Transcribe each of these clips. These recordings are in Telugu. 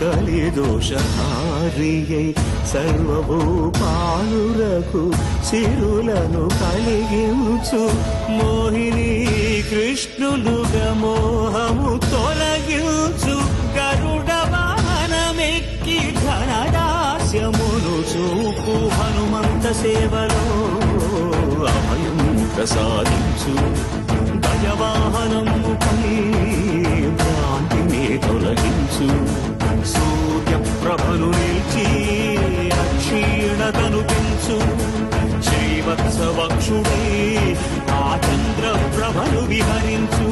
కలిదోషహారియై సర్వభూపాలురకు సిరులను కలిగించు. మోహిని కృష్ణులుగా మోహము తొలగించు. గరుడ వాహనమెక్కి ఘనదాస్యమును చూపు. హనుమంత సేవలో అభయం ప్రసాదించు. దయవా ప్రభను నిలిచి అక్షీణతను పెంచు. శ్రీవత్సవక్షుడే ఆ చంద్ర ప్రభను విహరించు.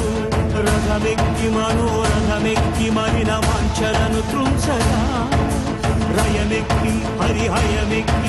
రథమెక్కి మనోరథమెక్కి మరిన వాంఛలను తృంచగా. రయమెక్కి హరిహయమెక్కి